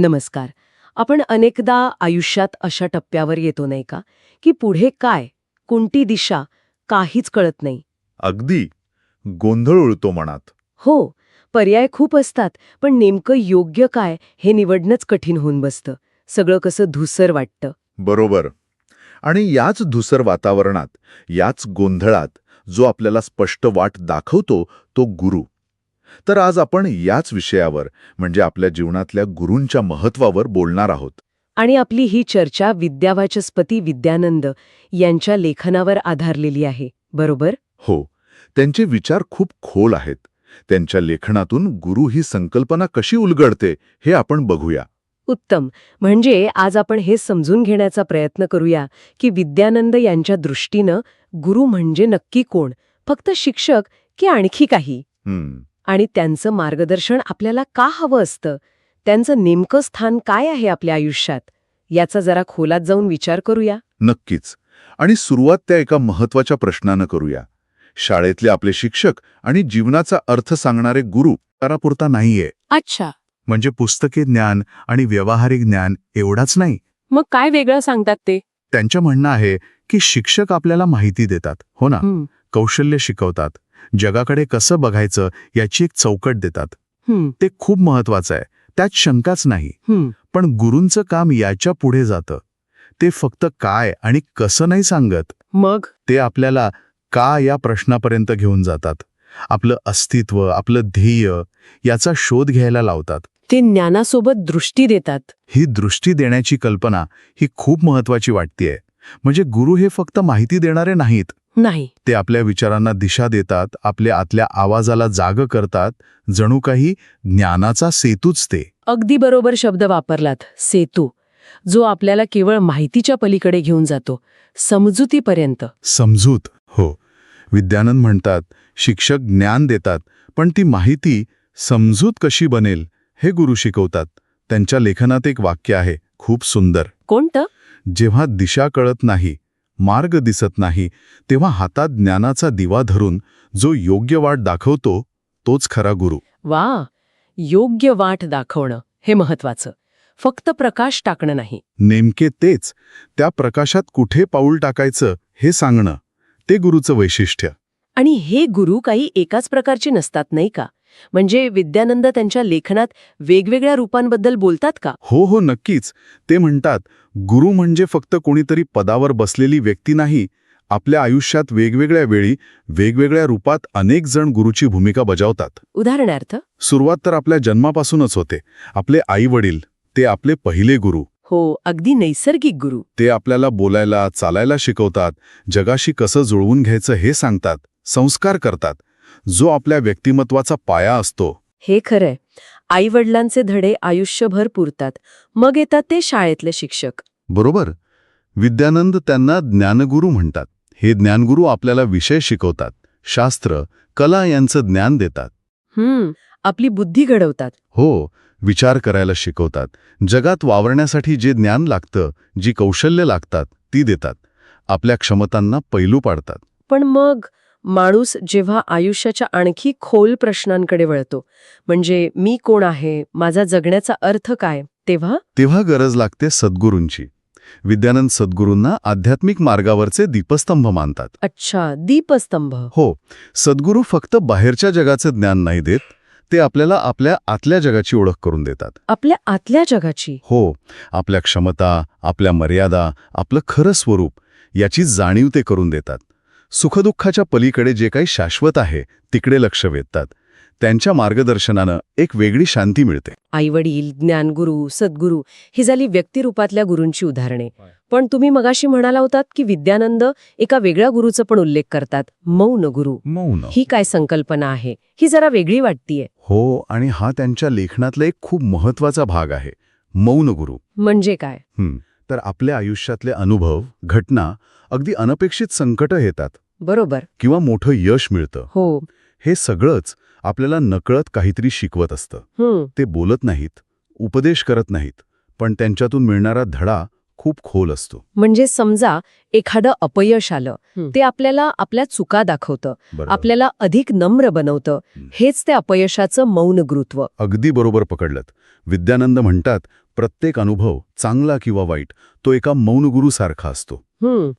नमस्कार. आपण अनेकदा आयुष्यात अशा टप्प्यावर येतो नाही का? की पुढे काय कोणती दिशा काहीच कळत नाही. अगदी. गोंधळ उळतो मनात. हो पर्याय खूप असतात पण नेमकं योग्य काय हे निवडणंच कठीण होऊन बसतं. सगळं कसं धुसर वाटतं. बरोबर. आणि याच धुसर वातावरणात याच गोंधळात जो आपल्याला स्पष्ट वाट दाखवतो तो गुरु. तर आज आपण याच विषयावर म्हणजे आपल्या जीवनातल्या गुरूंच्या महत्वावर बोलणार आहोत. आणि आपली ही चर्चा विद्यावाचस्पती विद्यानंद यांच्या लेखनावर आधारलेली आहे बरोबर? हो. त्यांचे विचार खूप खोल आहेत. त्यांच्या लेखनातून गुरु ही संकल्पना कशी उलगडते हे आपण बघूया. उत्तम. म्हणजे आज आपण हे समजून घेण्याचा प्रयत्न करूया की विद्यानंद यांच्या दृष्टीनं गुरु म्हणजे नक्की कोण? फक्त शिक्षक की आणखी काही? हम्म. आणि त्यांचं मार्गदर्शन आपल्याला का हवं असतं? त्यांचं नेमकं स्थान काय आहे आपल्या आयुष्यात? याचा जरा खोलात जाऊन विचार करूया. नक्कीच. आणि सुरुवात त्या एका महत्त्वाच्या प्रश्नानं करूया. शाळेतले आपले शिक्षक आणि जीवनाचा अर्थ सांगणारे गुरु तारापुरता नाहीये. अच्छा. म्हणजे पुस्तकी ज्ञान आणि व्यावहारिक ज्ञान एवढाच नाही. मग काय वेगळं सांगतात ते? त्यांचं म्हणणं आहे की शिक्षक आपल्याला माहिती देतात हो ना? कौशल्य शिकवतात. जगाकडे कसं बघायचं याची एक चौकट देतात. ते खूप महत्वाचं आहे. त्यात शंकाच नाही. पण गुरूंचं काम याच्यापुढे जातं. ते फक्त काय आणि कसं नाही सांगत. मग? ते आपल्याला का या प्रश्नापर्यंत घेऊन जातात? आपलं अस्तित्व आपलं ध्येय याचा शोध घ्यायला लावतात. ते ज्ञानासोबत दृष्टी देतात. ही दृष्टी देण्याची कल्पना ही खूप महत्वाची वाटतेय. म्हणजे गुरु हे फक्त माहिती देणारे नाहीत. नाही. ते आपल्या विचारांना दिशा देतात आपल्या आतल्या आवाजाला जाग करतात जणू काही ज्ञानाचा सेतूच ते. अगदी बरोबर शब्द वापरलात सेतू जो आपल्याला केवळ माहितीच्या पलीकडे घेऊन जातो समजुतीपर्यंत. समजूत हो. विद्यानंद म्हणतात शिक्षक ज्ञान देतात पण ती माहिती समजूत कशी बनेल हे गुरु शिकवतात. त्यांच्या लेखनात एक वाक्य आहे खूप सुंदर. कोणतं? जेव्हा दिशा कळत नाही मार्ग दिसत नाही तेव्हा हातात ज्ञानाचा दिवा धरून जो योग्य वाट दाखवतो तोच खरा गुरु. वा! योग्य वाट दाखवणं हे महत्वाचं फक्त प्रकाश टाकणं नाही. नेमके तेच त्या प्रकाशात कुठे पाऊल टाकायचं हे सांगणं ते गुरुचं वैशिष्ट्य. आणि हे गुरु काही एकाच प्रकारचे नसतात नाही का? म्हणजे विद्यानंद त्यांच्या लेखनात वेगवेगळ्या रूपांबद्दल बोलतात का? हो हो नक्कीच. ते म्हणतात गुरु म्हणजे फक्त कोणीतरी पदावर बसलेली व्यक्ती नाही. आपल्या आयुष्यात वेगवेगळ्या वेळी वेगवेगळ्या रूपात अनेक जण गुरुची भूमिका बजावतात. उदाहरणार्थ? सुरुवात तर आपल्या जन्मापासूनच होते. आपले आई वडील ते आपले पहिले गुरु. हो अगदी नैसर्गिक गुरु. ते आपल्याला बोलायला चालायला शिकवतात. जगाशी कसं जुळवून घ्यायचं हे सांगतात. संस्कार करतात. जो आपल्या व्यक्तिमत्वाचा पाया असतो. हे खरंय. आई वडिलांचे धडे आयुष्यभर पुरतात. मग येतात ते शाळेतले शिक्षक. बरोबर. विद्यानंद त्यांना ज्ञानगुरू म्हणतात. हे ज्ञानगुरू आपल्याला विषय शिकवतात. शास्त्र कला यांचं ज्ञान देतात. हम्म. आपली बुद्धी घडवतात. हो विचार करायला शिकवतात. जगात वावरण्यासाठी जे ज्ञान लागतं जी कौशल्य लागतात ती देतात. आपल्या क्षमतांना पैलू पाडतात. पण मग? माणूस जेव्हा आयुष्याच्या आणखी खोल प्रश्नांकडे वळतो म्हणजे मी कोण आहे माझा जगण्याचा अर्थ काय तेव्हा? तेव्हा गरज लागते सद्गुरूंची. विद्यानंद सद्गुरूंना आध्यात्मिक मार्गावरचे दीपस्तंभ मानतात. अच्छा दीपस्तंभ. हो सद्गुरू फक्त बाहेरच्या जगाचं ज्ञान नाही देत ते आपल्याला आपल्या आतल्या जगाची ओळख करून देतात. आपल्या आतल्या जगाची? हो आपल्या क्षमता आपल्या मर्यादा आपलं खरं स्वरूप याची जाणीव ते करून देतात. सुखदुःखाच्या पलीकडे जे काही शाश्वत आहे तिकडे लक्ष वेधतात. त्यांच्या मार्गदर्शनानं एक वेगळी शांती मिळते. आईवडील ज्ञानगुरु सद्गुरू ही झाली व्यक्तिरूपातल्या गुरूंची उदाहरणे. पण तुम्ही मगाशी म्हणाला होतात की विद्यानंद एका वेगळ्या गुरुचा पण उल्लेख करतात मौन गुरु. मौन. ही काय संकल्पना आहे? ही जरा वेगळी वाटतीये. हो आणि हा त्यांच्या लेखनातला एक खूप महत्त्वाचा भाग आहे मौन गुरु. म्हणजे काय? तर आपल्या आयुष्यातले अनुभव घटना अगदी अनपेक्षित संकट येतात. बरोबर. किंवा मोठं यश मिळतं. हो. हे सगळंच आपल्याला नकळत काहीतरी शिकवत असतं. हम्म ते बोलत नाहीत उपदेश करत नाहीत पण त्यांच्यातून मिळणारा धडा खूप खोल असतो. म्हणजे समजा एखादं अपयश आलं ते आपल्याला आपल्या चुका दाखवतं बरोबर. आपल्याला अधिक नम्र बनवतं. हेच ते अपयशाचं मौन गुरुत्व अगदी बरोबर पकडलत. विद्यानंद म्हणतात प्रत्येक अनुभव चांगला किंवा वाईट तो एका मौन गुरुसारखा असतो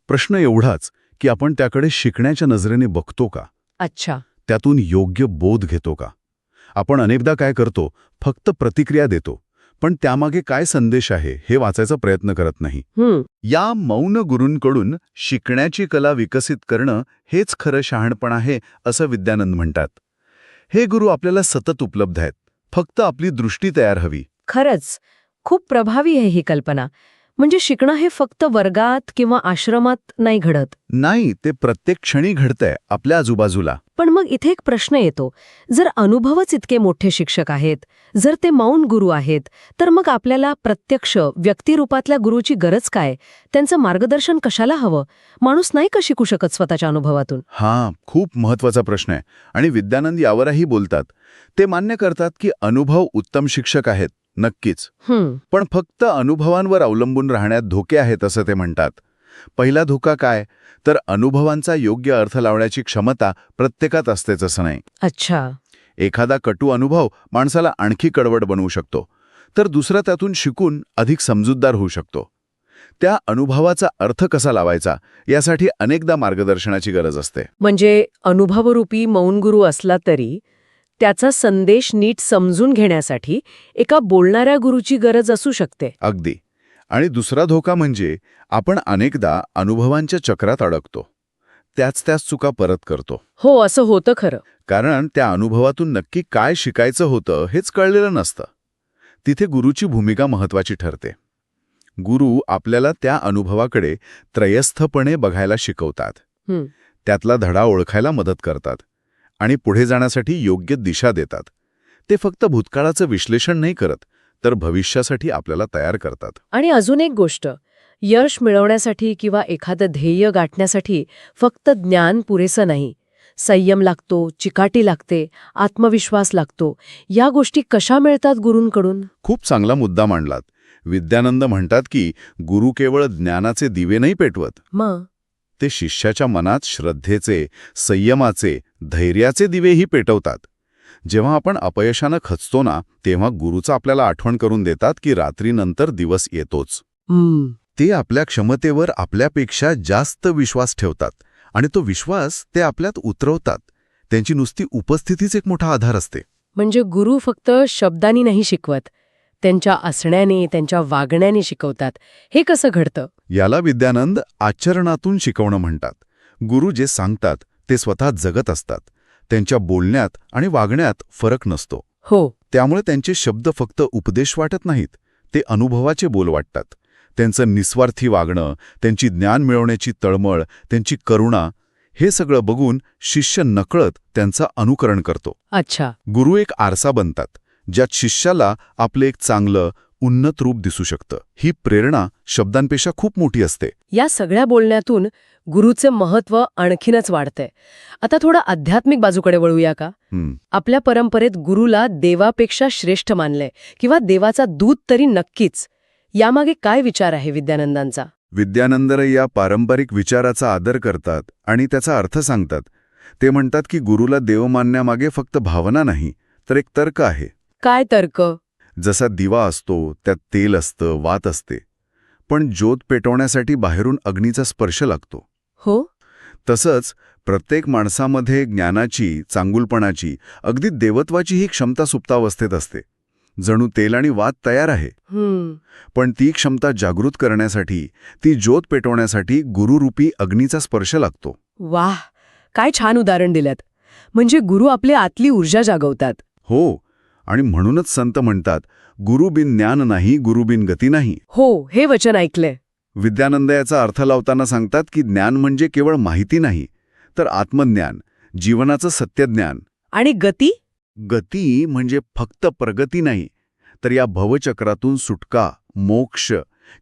प्रश्न एवढाच की आपण त्याकडे शिकण्याच्या नजरेने बघतो का? अच्छा. त्यातून योग्य बोध घेतो का? आपण अनेकदा काय करतो? फक्त प्रतिक्रिया देतो. पण त्यामागे काय संदेश आहे हे वाचायचा प्रयत्न करत नाही. या मौन गुरूंकडून शिकण्याची कला विकसित करणं हेच खरं शहाणपण आहे असं विद्यानंद म्हणतात. हे गुरु आपल्याला सतत उपलब्ध आहेत. फक्त आपली दृष्टी तयार हवी. खरंच. खूप प्रभावी आहे ही कल्पना. म्हणजे शिकणं हे फक्त वर्गात किंवा आश्रमात नाही घडत. नाही ते प्रत्येक क्षणी घडतंय आपल्या आजूबाजूला. पण मग इथे एक प्रश्न येतो. जर अनुभवच इतके मोठे शिक्षक आहेत जर ते मौन गुरु आहेत तर मग आपल्याला प्रत्यक्ष व्यक्तिरूपातल्या गुरुची गरज काय? त्यांचं मार्गदर्शन कशाला हवं? माणूस नाही का शिकू शकत स्वतःच्या अनुभवातून? हा खूप महत्त्वाचा प्रश्न आहे. आणि विद्यानंद यावरही बोलतात. ते मान्य करतात की अनुभव उत्तम शिक्षक आहेत. नक्कीच. पण फक्त अनुभवांवर अवलंबून राहण्यात धोके आहेत असं ते म्हणतात. पहिला धोका काय? तर अनुभवांचा योग्य अर्थ लावण्याची क्षमता प्रत्येकात असतेच असं नाही. अच्छा. एखादा कटू अनुभव माणसाला आणखी कडवड बनवू शकतो तर दुसरा त्यातून शिकून अधिक समजूतदार होऊ शकतो. त्या अनुभवाचा अर्थ कसा लावायचा यासाठी अनेकदा मार्गदर्शनाची गरज असते. म्हणजे अनुभवरूपी मौन गुरु असला तरी त्याचा संदेश नीट समजून घेण्यासाठी एका बोलणाऱ्या गुरुची गरज असू शकते. अगदी. आणि दुसरा धोका म्हणजे आपण अनेकदा अनुभवांच्या चक्रात अडकतो. त्याच त्याच चुका परत करतो. हो असं होतं खरं. कारण त्या अनुभवातून नक्की काय शिकायचं होतं हेच कळलेलं नसतं. तिथे गुरुची भूमिका महत्वाची ठरते. गुरु आपल्याला त्या अनुभवाकडे त्रयस्थपणे बघायला शिकवतात. त्यातला धडा ओळखायला मदत करतात. आणि पुढे जाण्यासाठी योग्य दिशा देतात. ते फक्त भूतकाळाचं विश्लेषण नाही करत तर भविष्यासाठी आपल्याला तयार करतात. आणि अजून एक गोष्ट यश मिळवण्यासाठी किंवा एखादं ध्येय गाठण्यासाठी फक्त ज्ञान पुरेसं नाही. संयम लागतो चिकाटी लागते आत्मविश्वास लागतो. या गोष्टी कशा मिळतात गुरूंकडून? खूप चांगला मुद्दा मांडलात. विद्यानंद म्हणतात की गुरु केवळ ज्ञानाचे दिवे नाही पेटवत. मग? ते शिष्याच्या मनात श्रद्धेचे संयमाचे धैर्याचे दिवेही पेटवतात. जेव्हा आपण अपयशानं खचतो ना तेव्हा गुरुचं आपल्याला आठवण करून देतात की रात्रीनंतर दिवस येतोच. हम्म. ते आपल्या क्षमतेवर आपल्यापेक्षा जास्त विश्वास ठेवतात आणि तो विश्वास ते आपल्यात उतरवतात. त्यांची नुसती उपस्थितीच एक मोठा आधार असते. म्हणजे गुरु फक्त शब्दांनी नाही शिकवत त्यांच्या असण्याने त्यांच्या वागण्याने शिकवतात. हे कसं घडतं? याला विद्यानंद आचरणातून शिकवणं म्हणतात. गुरु जे सांगतात ते स्वतः जगत असतात. त्यांच्या बोलण्यात आणि वागण्यात फरक नसतो. हो. त्यामुळे त्यांचे शब्द फक्त उपदेश वाटत नाहीत ते अनुभवाचे बोल वाटतात. त्यांचं निस्वार्थी वागणं त्यांची ज्ञान मिळवण्याची तळमळ त्यांची करुणा हे सगळं बघून शिष्य नकळत त्यांचं अनुकरण करतो. अच्छा. गुरु एक आरसा बनतात ज्यात शिष्याला आपलं एक चांगलं उन्नत रूप दिसू शकतं. ही प्रेरणा शब्दांपेक्षा खूप मोठी असते. या सगळ्या बोलण्यातून गुरुचे महत्त्व आणखीनच वाढतंय. आता थोडं आध्यात्मिक बाजूकडे वळूया का? आपल्या परंपरेत गुरुला देवापेक्षा श्रेष्ठ मानलंय किंवा देवाचा दूत तरी नक्कीच. यामागे काय विचार आहे विद्यानंदांचा? विद्यानंदर या पारंपरिक विचाराचा आदर करतात आणि त्याचा अर्थ सांगतात. ते म्हणतात की गुरुला देव मानण्यामागे फक्त भावना नाही तर एक तर्क आहे. काय तर्क? जसा दिवा असतो त्यात तेल असतं वात असते. पण ज्योत पेटवण्यासाठी बाहेरून अग्नीचा स्पर्श लागतो. हो? तसंच प्रत्येक माणसामध्ये ज्ञानाची चांगुलपणाची अगदी देवत्वाची ही क्षमता सुप्तावस्थेत असते. जणू तेल आणि वात तयार आहे. पण ती क्षमता जागृत करण्यासाठी ती ज्योत पेटवण्यासाठी गुरुरूपी अग्नीचा स्पर्श लागतो. वाह! काय छान उदाहरण दिल्यात. म्हणजे गुरु आपली आतली ऊर्जा जागवतात. हो आणि म्हणूनच संत म्हणतात गुरुबिन ज्ञान नाही गुरुबिन गती नाही. हो हे वचन ऐकलंय. विद्यानंद याचा अर्थ लावताना सांगतात की ज्ञान म्हणजे केवळ माहिती नाही तर आत्मज्ञान जीवनाचं सत्यज्ञान. आणि गती? गती म्हणजे फक्त प्रगती नाही तर या भवचक्रातून सुटका मोक्ष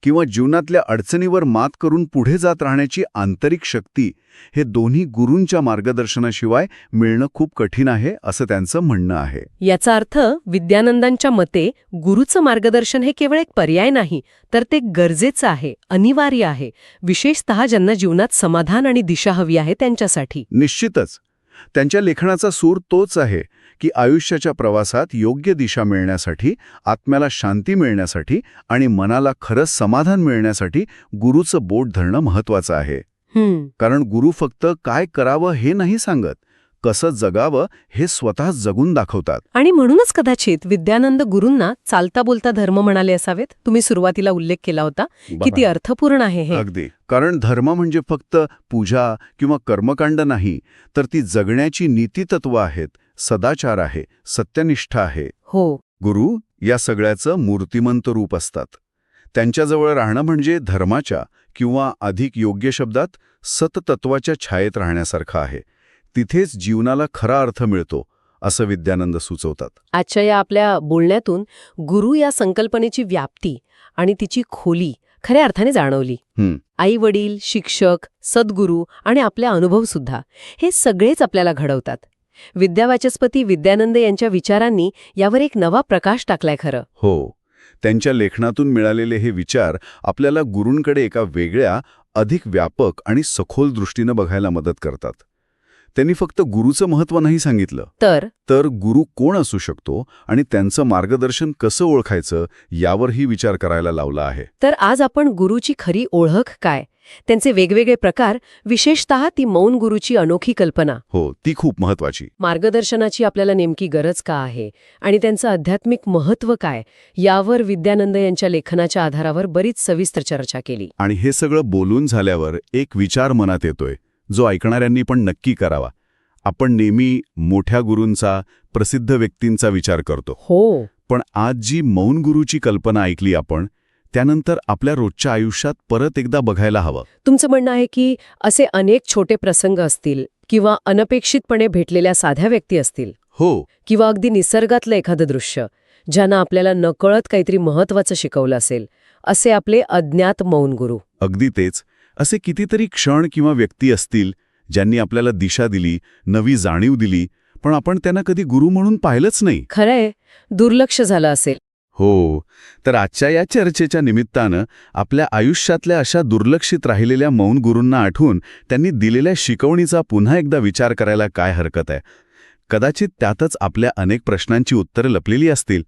किंवा जीवनातल्या अडचणीवर मात करून पुढे जात राहण्याची आंतरिक शक्ती हे दोन्ही गुरूंच्या मार्गदर्शनाशिवाय मिळणं खूप कठीण आहे असं त्यांचं म्हणणं आहे. याचा अर्थ विद्यानंदांच्या मते गुरुचं मार्गदर्शन हे केवळ एक पर्याय नाही तर ते गरजेचं आहे अनिवार्य आहे. विशेषतः ज्यांना जीवनात समाधान आणि दिशा हवी आहे त्यांच्यासाठी. निश्चितच. त्यांच्या लेखनाचा सूर तोच आहे की आयुष्याच्या प्रवासात योग्य दिशा मिळण्यासाठी आत्म्याला शांती मिळण्यासाठी आणि मनाला खरंच समाधान मिळण्यासाठी गुरुचं बोट धरणं महत्वाचं आहे. कारण गुरु फक्त काय करावं हे नाही सांगत कसं जगावं हे स्वतः जगून दाखवतात. आणि म्हणूनच कदाचित विद्यानंद गुरूंना चालता बोलता धर्म म्हणाले असावेत. तुम्ही सुरुवातीला उल्लेख केला होता. किती अर्थपूर्ण आहे हे. अगदी. कारण धर्म म्हणजे फक्त पूजा किंवा कर्मकांड नाही तर ती जगण्याची नीतितत्व आहेत सदाचार आहे सत्यनिष्ठा आहे. हो. गुरु या सगळ्याचं मूर्तिमंत रूप असतात. त्यांच्याजवळ राहणं म्हणजे धर्माच्या किंवा अधिक योग्य शब्दात सततत्वाच्या छायेत राहण्यासारखं आहे. तिथेच जीवनाला खरा अर्थ मिळतो असं विद्यानंद सुचवतात. आजच्या या आपल्या बोलण्यातून गुरु या संकल्पनेची व्याप्ती आणि तिची खोली खऱ्या अर्थाने जाणवली. आई वडील शिक्षक सद्गुरू आणि आपले अनुभव सुद्धा हे सगळेच आपल्याला घडवतात. विद्यावाचस्पती विद्यानंद यांच्या विचारांनी यावर एक नवा प्रकाश टाकलाय खरं. हो. त्यांच्या लेखनातून मिळालेले हे विचार आपल्याला गुरूंकडे एका वेगळ्या अधिक व्यापक आणि सखोल दृष्टीनं बघायला मदत करतात. त्यांनी फक्त गुरुचं महत्त्व नाही सांगितलं. तर? तर गुरु कोण असू शकतो आणि त्यांचं मार्गदर्शन कसं ओळखायचं यावरही विचार करायला लावला आहे. तर आज आपण गुरुची खरी ओळख काय? त्यांचे वेगवेगळे प्रकार विशेषतः ती मौन गुरुची अनोखी कल्पना. हो ती खूप महत्वाची मार्गदर्शनाची आपल्याला नेमकी गरज का आहे? आणि त्यांचं आध्यात्मिक महत्त्व काय? यावर विद्यानंद यांच्या लेखनाच्या आधारावर बरीच सविस्तर चर्चा केली. आणि हे सगळं बोलून झाल्यावर एक विचार मनात येतोय. जो ऐकणाऱ्यांनी पण नक्की करावा. आपण नेहमी मोठ्या गुरूंचा प्रसिद्ध व्यक्तींचा विचार करतो. हो. पण आज जी मौन गुरुची कल्पना ऐकली आपण त्यानंतर आपल्या रोजच्या आयुष्यात परत एकदा बघायला हवं. तुमचं म्हणणं आहे की असे अनेक छोटे प्रसंग असतील किंवा अनपेक्षितपणे भेटलेल्या साध्या व्यक्ती असतील. हो. किंवा अगदी निसर्गातलं एखादं दृश्य ज्यानं आपल्याला नकळत काहीतरी महत्वाचं शिकवलं असेल असे आपले अज्ञात मौन गुरु. अगदी तेच. असे कितीतरी क्षण किंवा व्यक्ती असतील ज्यांनी आपल्याला दिशा दिली नवी जाणीव दिली पण आपण त्यांना कधी गुरु म्हणून पाहिलंच नाही. खरंय दुर्लक्ष झालं असेल. हो तर आजच्या या चर्चेच्या निमित्तानं आपल्या आयुष्यातल्या अशा दुर्लक्षित राहिलेल्या मौन गुरूंना आठवून त्यांनी दिलेल्या शिकवणीचा पुन्हा एकदा विचार करायला काय हरकत आहे? कदाचित त्यातच आपल्या अनेक प्रश्नांची उत्तरं लपलेली असतील.